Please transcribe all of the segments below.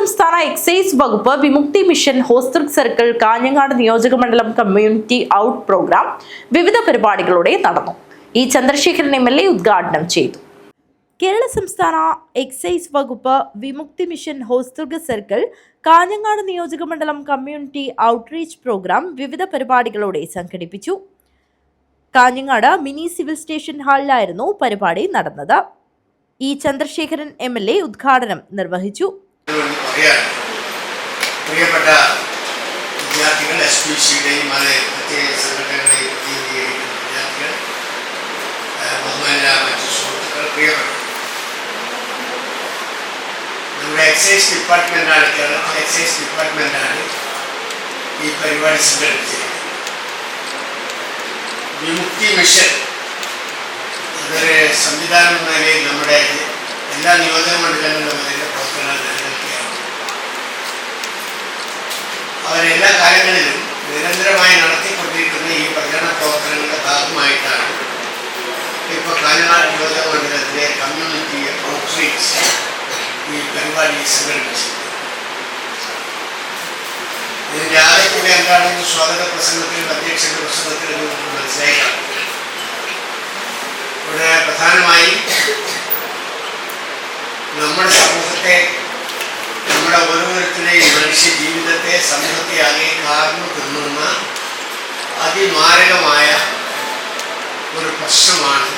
സംസ്ഥാന എക്സൈസ് വകുപ്പ് Vimukthi mission Hosdurg circle Kanhangad നിയോജക മണ്ഡലം കമ്മ്യൂണിറ്റി ഔട്ട് പ്രോഗ്രാം വിവിധ പരിപാടികളോടെ നടന്നു. ഈ ചന്ദ്രശേഖരൻ എം എൽ എ ഉദ്ഘാടനം ചെയ്തു. കേരള സംസ്ഥാന എക്സൈസ് വകുപ്പ് വിമുക്തി മിഷൻ ഹോസ്തൃക സർക്കിൾ കാഞ്ഞങ്ങാട് നിയോജക മണ്ഡലം കമ്മ്യൂണിറ്റി ഔട്ട്റീച്ച് പ്രോഗ്രാം വിവിധ പരിപാടികളോടെ സംഘടിപ്പിച്ചു. കാഞ്ഞങ്ങാട് മിനി സിവിൽ സ്റ്റേഷൻ ഹാളിലായിരുന്നു പരിപാടി നടന്നത്. E Chandrasekharan M L A ഉദ്ഘാടനം നിർവഹിച്ചു. പറയാൻ പ്രിയപ്പെട്ട വിദ്യാർത്ഥികൾ എസ് പി സിയുടെയും അത് പ്രത്യേക സംഘടനകളെയും പ്രതിനിധീകരിക്കുന്ന വിദ്യാർത്ഥികൾ ആ, ബഹുമാനരായ മറ്റ് സുഹൃത്തുക്കൾ പ്രിയപ്പെട്ടു നമ്മുടെ എക്സൈസ് ഡിപ്പാർട്ട്മെന്റാണ് കേരളത്തിലെ എക്സൈസ് ഡിപ്പാർട്ട്മെന്റാണ് ഈ പരിപാടി സംഘടിപ്പിച്ചത് വിമുക്തി മിഷൻ അതൊരു സംവിധാനം നമ്മുടെ എല്ലാ നിയോജക മണ്ഡലങ്ങളിലും അതിന്റെ പ്രവർത്തനങ്ങൾ അവരെല്ലാ കാലങ്ങളിലും നിരന്തരമായി നടത്തിക്കൊണ്ടിരിക്കുന്ന ഈ പ്രചരണ പ്രവർത്തനങ്ങളുടെ ഭാഗമായിട്ടാണ് ഇപ്പോൾ കാഞ്ഞങ്ങാട് നിയോജക മണ്ഡലത്തിലെ കമ്മ്യൂണിറ്റി ഔട്ട്റീച്ച് ഈ പരിപാടി സംഘടിപ്പിച്ചത്. ഇതിന്റെ ആദ്യത്തിന്റെ എന്താണെന്ന് സ്വാഗത പ്രസംഗത്തിലും അധ്യക്ഷന്റെ പ്രസംഗത്തിലും ഓരോരുത്തരുടെയും മനുഷ്യ ജീവിതത്തെ സമൂഹത്തെ ആകെ കാർന്നു തിന്നുന്ന അതിമാരകമായ ഒരു പ്രശ്നമാണ്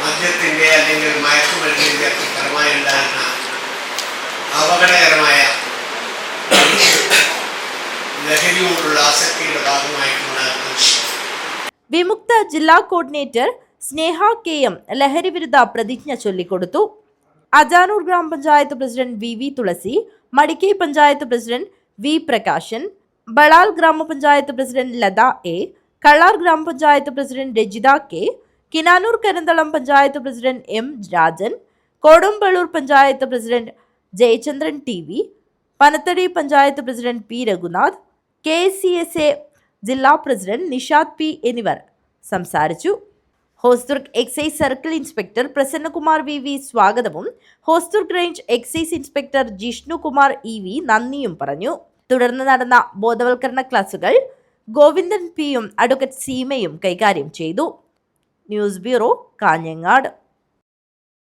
മദ്യത്തിന്റെ അല്ലെങ്കിൽ മയക്കുമരുന്നിന്റെ ഒക്കെ ഫലമായി ഉണ്ടാകുന്ന അപകടകരമായ ലഹരിയോടുള്ള ആസക്തിയുടെ ഭാഗമായിട്ടുണ്ടാകുന്ന വിമുക്ത ജില്ലാ കോർഡിനേറ്റർ സ്നേഹ കെ എം ലഹരി വിരുദ്ധ പ്രതിജ്ഞ ചൊല്ലിക്കൊടുത്തു. അജാനൂർ ഗ്രാമപഞ്ചായത്ത് president V V Thulasi Madikai panchayat president V Prakashan Balal ഗ്രാമപഞ്ചായത്ത് പ്രസിഡന്റ് ലത എ കള്ളാർ ഗ്രാമപഞ്ചായത്ത് president Rajitha K Kinanur Karinthalam panchayat president M Rajan Kodombelur panchayat president Jayachandran T V Panathady panchayat president P Raghunath K C S A ജില്ലാ president Nishad P എന്നിവർ സംസാരിച്ചു. Hosdurg excise circle inspector Prasannakumar V V സ്വാഗതവും. Hosdurg range excise inspector Jishnukumar E V നന്ദിയും പറഞ്ഞു. തുടർന്ന് നടന്ന ബോധവൽക്കരണ ക്ലാസുകൾ ഗോവിന്ദൻ പിയും അഡ്വക്കറ്റ് സീമയും കൈകാര്യം ചെയ്തു. News bureau Kanhangad.